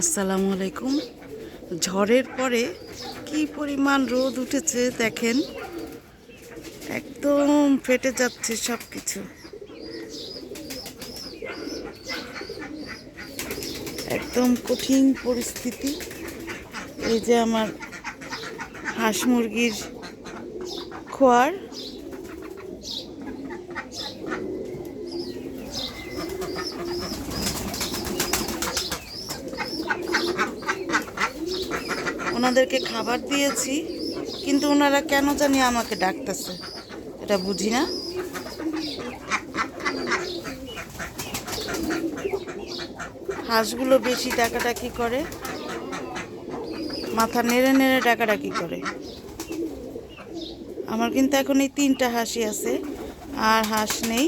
আসসালামু আলাইকুম। ঝড়ের পরে কি পরিমাণ রোদ উঠেছে দেখেন। একদম ফেটে যাচ্ছে সব কিছু একদম কঠিন পরিস্থিতি। এই যে আমার হাঁস মুরগির খোয়ার। ওনাদেরকে খাবার দিয়েছি, কিন্তু ওনারা কেন জানি আমাকে ডাকতেছে, এটা বুঝি না। হাঁসগুলো বেশি ডাকাডাকি করে, মাথা নেড়ে নেড়ে ডাকাডাকি করে। আমার কিন্তু এখন এই তিনটা হাঁসই আছে, আর হাঁস নেই।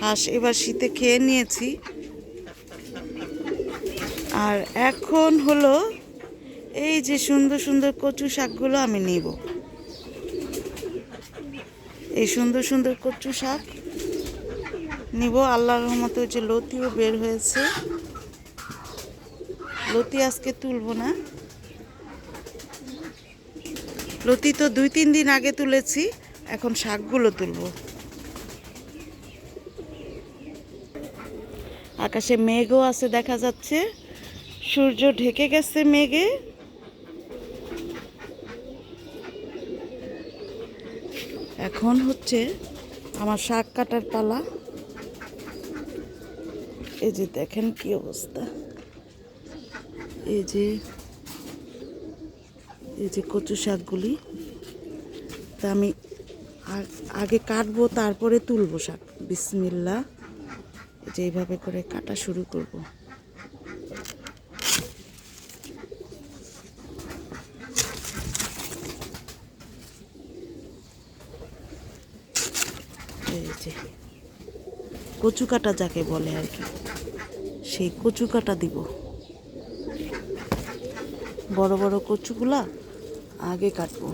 হাঁস এবার শীতে খেয়ে নিয়েছি। আর এখন হলো এই যে সুন্দর সুন্দর কচু শাকগুলো আমি নিব। এই সুন্দর সুন্দর কচু শাক নিব। আল্লাহর রহমতে যে লতিও বের হয়েছে। লতি আজকে তুলবো না। লতি তো দুই, তিন দিন আগে তুলেছি, এখন শাকগুলো তুলবো। আকাশে মেঘও আছে, দেখা যাচ্ছে। সূর্য ঢেকে গেছে মেঘে। এখন হচ্ছে আমার শাক কাটার পালা। এই যে দেখেন কি অবস্থা। এই যে এই যে কচু শাকগুলি। তা আমি আগে কাটবো, তারপরে তুলবো শাক। বিসমিল্লা যে এইভাবে করে কাটা শুরু করব। যে কচু কাটা যাকে বলে আর কি। সেই কচু কাটা দিব। বড় বড় কচুগুলা আগে কাটবো।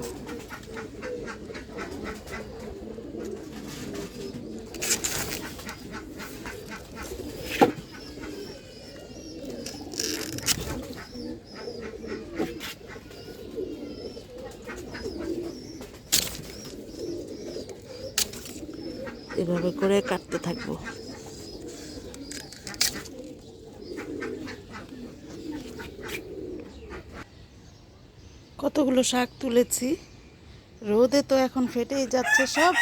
এভাবে করে কাটতে থাকব। কতগুলো শাক তুলেছি। রোদে তো এখন ফেটেই যাচ্ছে সব।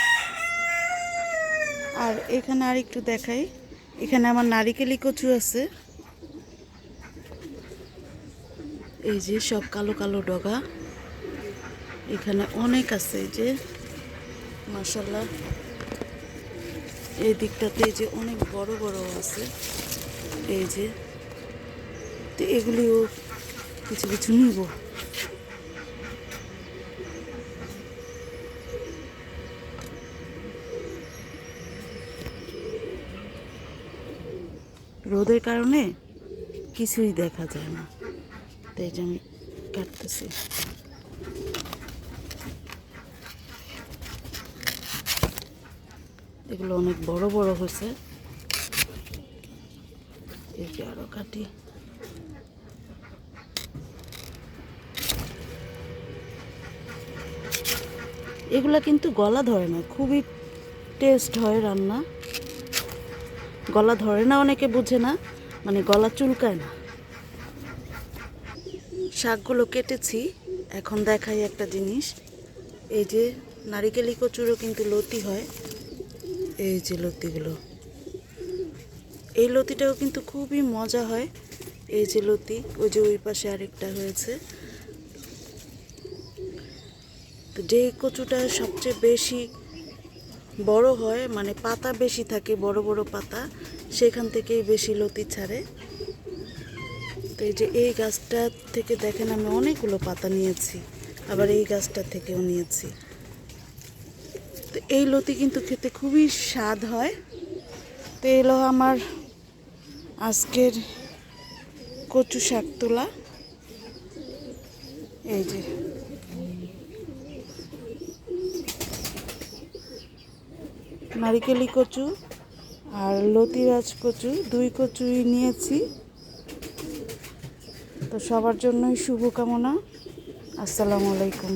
আর এখানে আর একটু দেখাই। এখানে আমার নারিকেলি কচু আছে। এই যে সব কালো কালো ডগা। এখানে অনেক আছে এই যে মাসাল্লাহ এই দিকটাতে যে অনেক বড় বড় আছে। এই যে, তো এগুলিও কিছু কিছু নিব। রোদের কারণে কিছুই দেখা যায় না। তাই আমি কাটতেছি। এগুলো অনেক বড় বড় হয়েছে। এই যে আরও কাটি এগুলা কিন্তু গলা ধরে না, খুবই টেস্ট হয় রান্না। গলা ধরে না অনেকে বুঝে না মানে গলা চুলকায় না। শাকগুলো কেটেছি, এখন দেখাই একটা জিনিস। এই যে নারিকেলি কচুরও কিন্তু লতি হয়। এই যে লতিগুলো। এই লতিটাও কিন্তু খুবই মজা হয়। এই যে লতি, ওই যে ওই পাশে আরেকটা হয়েছে। তো যে কচুটা সবচেয়ে বেশি বড় হয় মানে পাতা বেশি থাকে, বড় বড় পাতা, সেখান থেকেই বেশি লতি ছাড়ে। তো এই যে এই গাছটা থেকে দেখেন আমি অনেকগুলো পাতা নিয়েছি, আবার এই গাছটা থেকেও নিয়েছি। তো এই লতি কিন্তু খেতে খুবই স্বাদ হয়। তো এলো আমার আজকের কচু শাক তোলা। এই যে। নারিকেলি কচু আর লতিরাজ কচু, দুই কচুই নিয়েছি। তো সবার জন্যই শুভকামনা। আসসালামু আলাইকুম।